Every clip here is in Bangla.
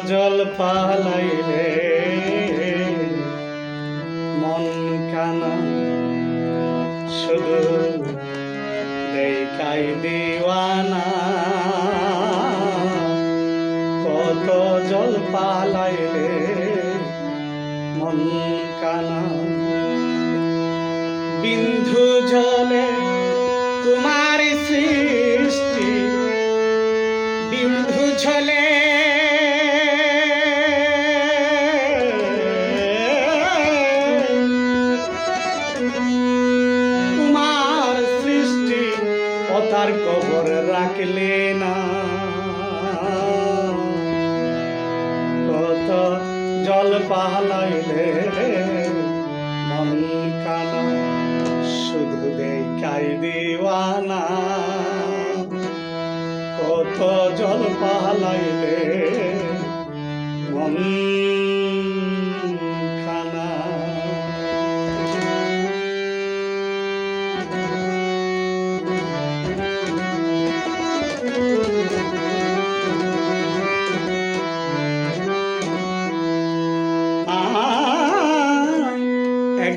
জল পালাইলে মন কানা শুধু দেখাই দিওয়ানা। কত জল পালাইলে মন কানা। বিন্ধু জলে তোমার সৃষ্টি, বিন্ধু ঝলে অতার কবর রাখলে না। কত জল পালাইলে মন কানা, শুধু দেখাই দিওয়ানা। কত জল পালাইলে মন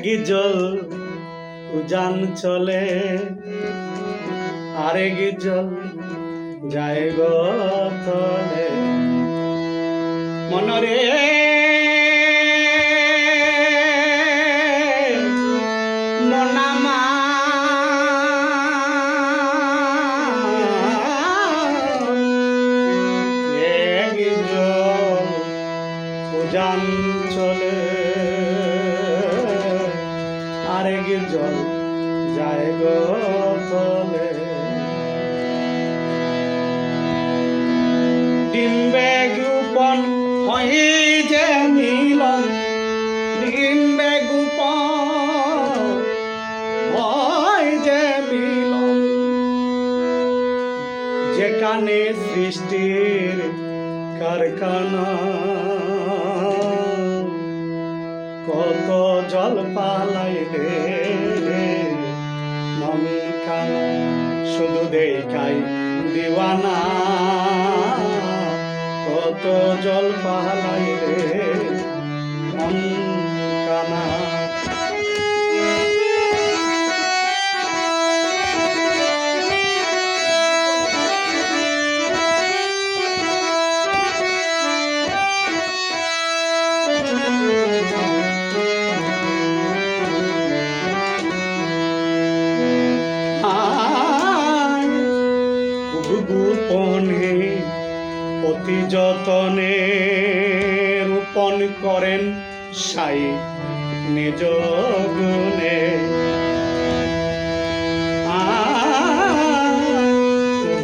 একই জল উজান চলে। আরেক জল যায় গলে মনরে মনামা জল যায় গো তলে। ডিম্বে গোপন হই যে মিলন ডিম্বে গোপন হয় যে মিলন। যেখানে সৃষ্টির কারখানা কত জল পালাইলে? খানা শুধু দেখাই দিওয়ানা কত জল পালাইলে? গোপনে, অতি যতনে রূপণ করেন সাই নিজ গুণে।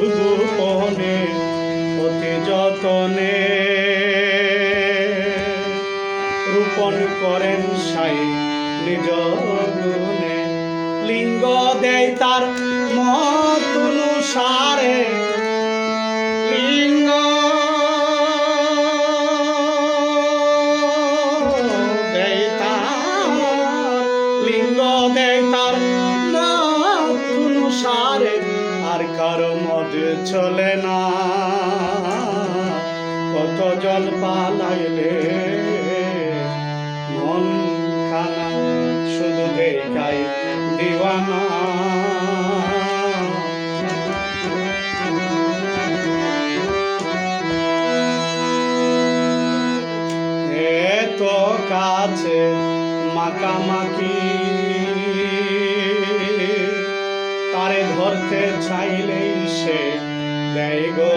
গোপনে, অতি যতনে রূপণ করেন সাই নিজ গুণে। লিঙ্গ দেয় তার মত লিঙ্গ। দেয় তার লিঙ্গ দেয় তার মত আর কারও মদ চলে না। কত জল পালাইলে মন খানা শুধু দেখাই দিওয়ানা এত কাছে মাকামাকি। তারে ধরতে চাইলেই সে দেয় গো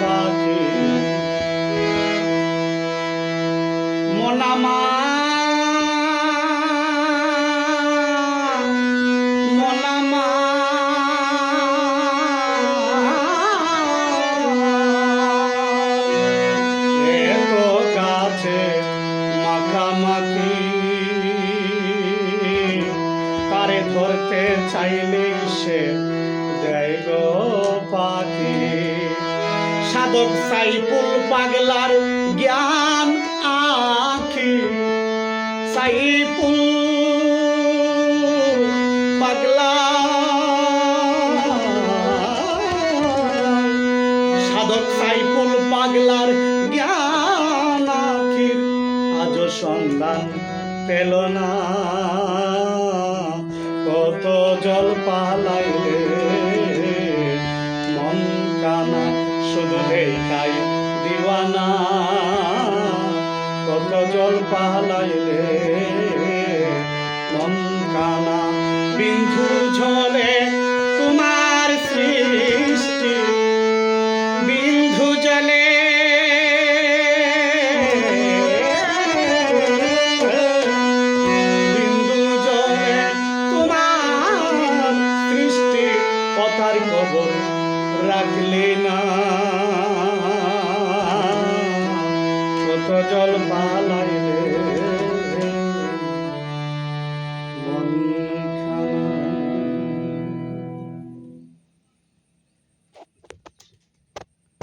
পাখি। মনামা সাধক সাইপুল পাগলার জ্ঞান আখি। পাগলা। সাধক পাগলার জ্ঞান সন্ধান পেল না। কত জল পালাইলে। শুধু দেখাই দিওয়ানা কত জল পালাইলে।